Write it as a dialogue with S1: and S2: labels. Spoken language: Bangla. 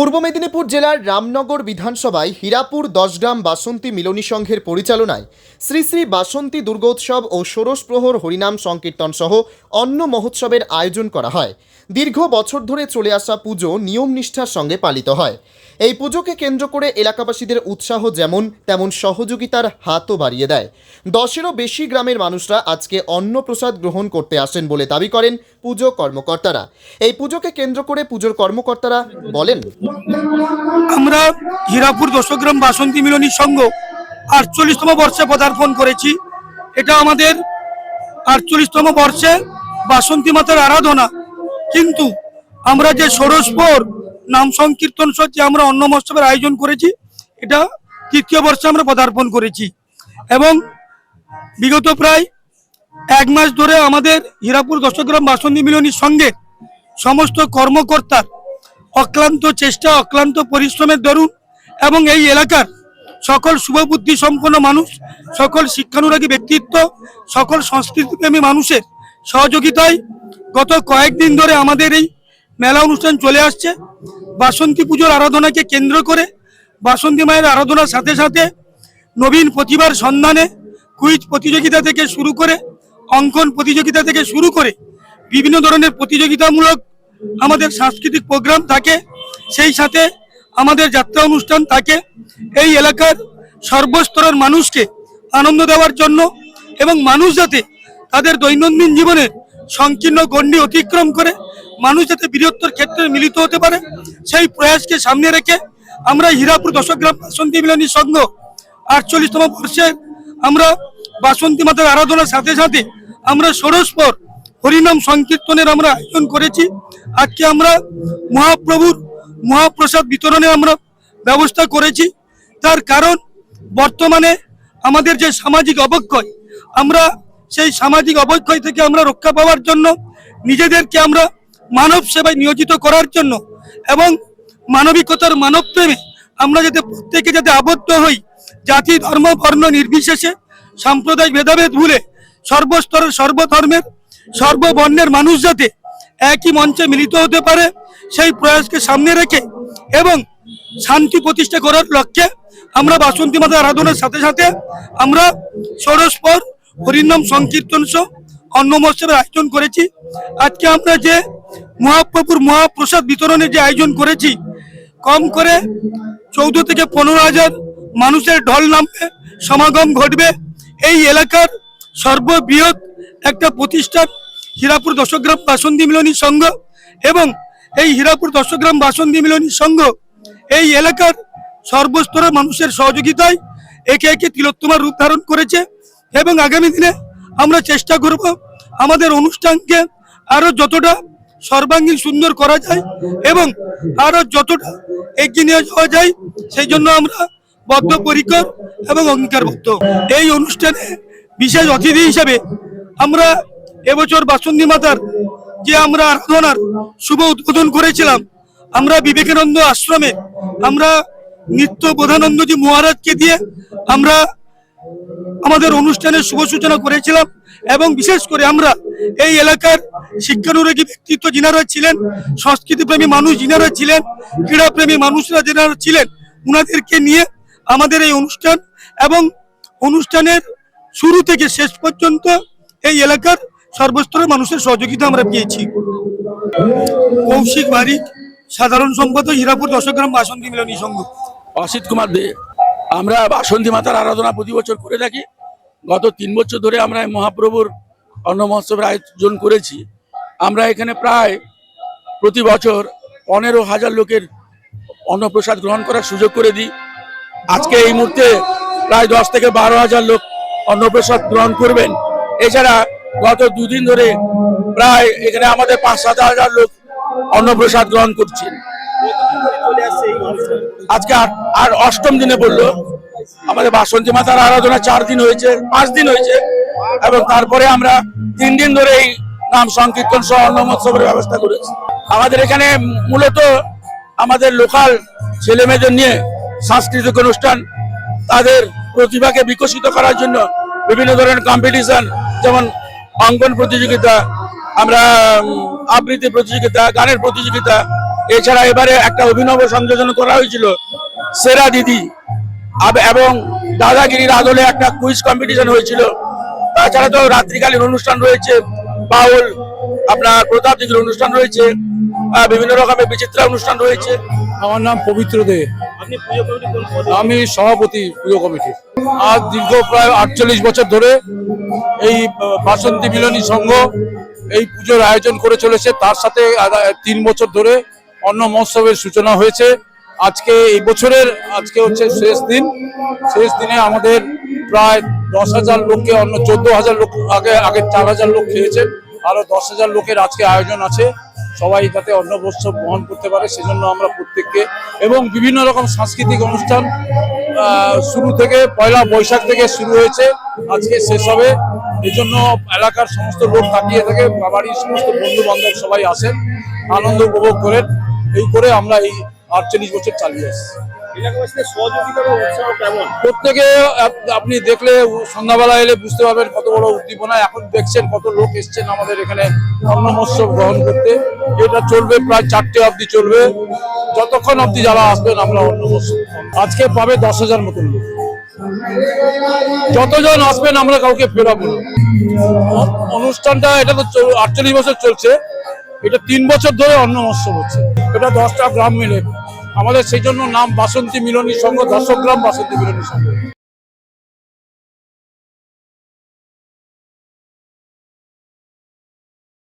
S1: পূর্ব মেদিনীপুর জেলার রামনগর বিধানসভায় হীরাপুর দশগ্রাম বাসন্তী মিলনী সংঘের পরিচালনায় শ্রী শ্রী বাসন্তী দুর্গোৎসব ও ষোড়শ প্রহর হরিনাম সংকীর্তন সহ অন্য মহোৎসবের আয়োজন করা হয়। দীর্ঘ বছর ধরে চলে আসা পুজো নিয়ম নিষ্ঠার সঙ্গে পালিত হয়। এই পুজোকে কেন্দ্র করে এলাকাবাসীদের উৎসাহ যেমন তেমন সহযোগিতার হাতও বাড়িয়ে দেয়। দশেরও বেশি গ্রামের মানুষরা আজকে অন্নপ্রসাদ গ্রহণ করতে আসেন বলে দাবি করেন পুজো কর্মকর্তারা। এই পুজোকে কেন্দ্র করে পুজোর কর্মকর্তারা বলেন,
S2: আমরা হীরাপুর দশগ্রাম বাসন্তী মিলনী সংঘ আটচল্লিশতম বর্ষে পদার্পণ করেছি। এটা আমাদের আটচল্লিশতম বর্ষে বাসন্তী মাতার আরাধনা কিন্তু আমরা যে ষোড়শপর নাম সংকীর্তন যে আমরা অন্ন মহোৎসবের আয়োজন করেছি, এটা তৃতীয় বর্ষে আমরা পদার্পণ করেছি। এবং বিগত প্রায় এক মাস ধরে আমাদের হীরাপুর দশগ্রাম বাসন্তী মিলনীর সঙ্গে সমস্ত কর্মকর্তার অক্লান্ত চেষ্টা, অক্লান্ত পরিশ্রমের দরুন এবং এই এলাকার সকল শুভবুদ্ধি সম্পন্ন মানুষ, সকল শিক্ষানুরাগী ব্যক্তিত্ব, সকল সংস্কৃতিপ্রেমী মানুষের সহযোগিতায় গত কয়েকদিন ধরে আমাদের এই মেলা অনুষ্ঠান চলে আসছে। বাসন্তী পুজোর আরাধনাকে কেন্দ্র করে বাসন্তী মায়ের আরাধনার সাথে সাথে নবীন প্রতিভার সন্ধানে কুইজ প্রতিযোগিতা থেকে শুরু করে অঙ্কন প্রতিযোগিতা থেকে শুরু করে বিভিন্ন ধরনের প্রতিযোগিতামূলক আমাদের সাংস্কৃতিক প্রোগ্রাম থাকে। সেই সাথে আমাদের যাত্রা অনুষ্ঠান থাকে। এই এলাকার সর্বস্তরের মানুষকে আনন্দ দেওয়ার জন্য এবং মানুষ যাতে তাদের দৈনন্দিন জীবনে সংকীর্ণ গণ্ডি অতিক্রম করে মানুষ যাতে বৃহত্তর ক্ষেত্রে মিলিত হতে পারে, সেই প্রয়াসকে সামনে রেখে আমরা হীরাপুর দশগ্রাম বাসন্তী মিলনী সংঘ আটচল্লিশতম বর্ষে আমরা বাসন্তী মাতার আরাধনার সাথে সাথে আমরা ষোড়শপর হরিনাম সংকীর্তনের আমরা আয়োজন করেছি। আজকে আমরা মহাপ্রভুর মহাপ্রসাদ বিতরণে আমরা ব্যবস্থা করেছি। তার কারণ বর্তমানে আমাদের যে সামাজিক অবক্ষয়, আমরা সেই সামাজিক অবক্ষয় থেকে আমরা রক্ষা পাওয়ার জন্য, নিজেদেরকে আমরা মানব সেবায় নিয়োজিত করার জন্য এবং মানবিকতার মানব প্রেমে আমরা যাতে প্রত্যেকে যাতে আবদ্ধ হই, জাতি, ধর্ম, বর্ণ নির্বিশেষে, সাম্প্রদায়িক ভেদাভেদ ভুলে সর্বস্তরের সর্বধর্মের, সর্ববর্ণের মানুষ যাতে একই মঞ্চে মিলিত হতে পারে, সেই প্রয়াসকে সামনে রেখে এবং শান্তি প্রতিষ্ঠা করার লক্ষ্যে আমরা বাসন্তী মাতা আরাধনার সাথে সাথে আমরা ষোড়শপর হরিনাম সংকীর্তন সহ অন্ন মহোৎসবের আয়োজন করেছি। আজকে আমরা যে মহাপ্রভুর মহাপ্রসাদ বিতরণের যে আয়োজন করেছি, কম করে চৌদ্দ থেকে পনেরো হাজার মানুষের ঢল নামবে, সমাগম ঘটবে। এই এলাকার সর্ববৃহৎ একটা প্রতিষ্ঠান হীরাপুর দশগ্রাম বাসন্তী মিলনী সংঘ এবং এই হীরাপুর দশগ্রাম বাসন্তী মিলনী সংঘ এই এলাকার সর্বস্তরের মানুষের সহযোগিতায় একে একে তিলোত্তমার রূপ ধারণ করেছে। এবং আগামী দিনে আমরা চেষ্টা করব আমাদের অনুষ্ঠানকে আরও যতটা সর্বাঙ্গীন সুন্দর করা যায় এবং আরও যতটা এগিয়ে নিয়ে যাওয়া যায়, সেই জন্য আমরা বদ্ধপরিকর এবং অঙ্গীকারবদ্ধ। এই অনুষ্ঠানে বিশেষ অতিথি হিসাবে আমরা এবছর বাসন্তী মাতার যে আমরা আরাধনার শুভ উদ্বোধন করেছিলাম, আমরা বিবেকানন্দ আশ্রমে আমরা নিত্য প্রধানন্দজি মহারাজকে দিয়ে আমরা আমাদের অনুষ্ঠানের শুভ সূচনা করেছিলাম এবং বিশেষ করে আমরা এই এলাকার শিক্ষানুরাগী ব্যক্তিত্ব যিনারা ছিলেন, সংস্কৃতিপ্রেমী মানুষ যিনারা ছিলেন, ক্রীড়াপ্রেমী মানুষরা যিনারা ছিলেন, উনাদেরকে নিয়ে আমাদের এই অনুষ্ঠান এবং অনুষ্ঠানের শুরু থেকে শেষ পর্যন্ত এই এলাকার সর্বস্তরের মানুষের সহযোগিতা আমরা পেয়েছি। কৌশিক বারিক, সাধারণ সম্পাদক, হীরাপুর দশগ্রাম বাসন্তী মিলনী সংঘ।
S3: অসিত কুমার দে আমরা বাসন্তী মাতার আরাধনা প্রতি বছর করে থাকি। গত তিন বছর ধরে আমরা মহাপ্রভুর অন্ন মহোৎসবের আয়োজন করেছি। আমরা এখানে প্রায় প্রতি বছর পনেরো হাজার লোকের অন্নপ্রসাদ গ্রহণ করার সুযোগ করে দিই। আজকে এই মুহূর্তে প্রায় দশ থেকে বারো হাজার লোক অন্নপ্রসাদ গ্রহণ করবেন। এছাড়া গত দুদিন ধরে প্রায় এখানে আমাদের পাঁচ সাত হাজার লোক অন্নপ্রসাদ গ্রহণ করছেন। আজকে আর- অষ্টম দিনে পড়ল আমাদের বাসন্তী মাতার আরাধনা চার দিন হয়েছে, পাঁচ দিন হয়েছে, এবং তারপরে আমরা তিন দিন ধরে এই নাম সংকীর্তন সহ অন্ন মহোৎসবের ব্যবস্থা করেছি। আমাদের এখানে মূলত আমাদের লোকাল ছেলে মেয়েদের নিয়ে সাংস্কৃতিক অনুষ্ঠান, তাদের প্রতিভাকে বিকশিত করার জন্য বিভিন্ন ধরনের কম্পিটিশন যেমন অঙ্কন প্রতিযোগিতা, আমরা আবৃত্তি প্রতিযোগিতা, গানের প্রতিযোগিতা এছাড়া এবারে একটা অভিনব সংযোজন করা হয়েছিল সেরা দিদি এবং দাদাগিরির আদলে একটা কুইজ কম্পিটিশন হয়েছিল। তাছাড়া তো রাত্রিকালীন অনুষ্ঠান রয়েছে বাউল আপনার প্রতাপ দিদির অনুষ্ঠান রয়েছে বিভিন্ন রকমের বিচিত্রা অনুষ্ঠান রয়েছে।
S4: আমার নাম পবিত্র দে। আমি সভাপতি পুজো কমিটির আজ দীর্ঘ প্রায় আটচল্লিশ বছর ধরে এই বাসন্তী মিলনী সংঘ এই পুজোর আয়োজন করে চলেছে। তার সাথে তিন বছর ধরে অন্ন মহোৎসবের সূচনা হয়েছে। আজকে এই বছরের, আজকে হচ্ছে শেষ দিন। শেষ দিনে আমাদের প্রায় দশ হাজার লোককে, অন্য চোদ্দ হাজার লোক আগে আগে চার হাজার লোক খেয়েছে। আরও দশ হাজার লোকের আজকে আয়োজন আছে। সবাই যাতে অন্ন মহোৎসব বহন করতে পারে, সেজন্য আমরা প্রত্যেককে এবং বিভিন্ন রকম সাংস্কৃতিক অনুষ্ঠান শুরু থেকে, পয়লা বৈশাখ থেকে শুরু হয়েছে। আজকে শেষ হবে। এই জন্য এলাকার সমস্ত লোক তাকিয়ে থাকে। বাড়ির সমস্ত বন্ধু বান্ধব সবাই আসেন। আনন্দ উপভোগ করেন। এই করে আমরা এই আটচল্লিশ বছর চালিয়ে আসছি প্রত্যেকে আপনি দেখলে সন্ধ্যাবেলা এলে বুঝতে পারবেন কত বড় উদ্দীপনা। এখন দেখছেন কত লোক এসছেন আমাদের এখানে অন্ন মহোৎসব গ্রহণ করতে। এটা চলবে প্রায় চারটে অবধি চলবে। যতক্ষণ অবধি যারা আসবেন আমরা অন্ন মহোৎসব আজকে পাবে দশ হাজার মতন লোক। যতজন আসবেন আমরা কাউকে ফেরাবো অনুষ্ঠানটা এটা তো চল- আটচল্লিশ বছর চলছে। এটা তিন বছর ধরে অন্ন মৎস্য হচ্ছে। এটা দশটা গ্রাম মিলে। আমাদের সেই জন্য নাম বাসন্তী মিলনী সংঘ দশক গ্রাম বাসন্তী মিলনী সংঘ।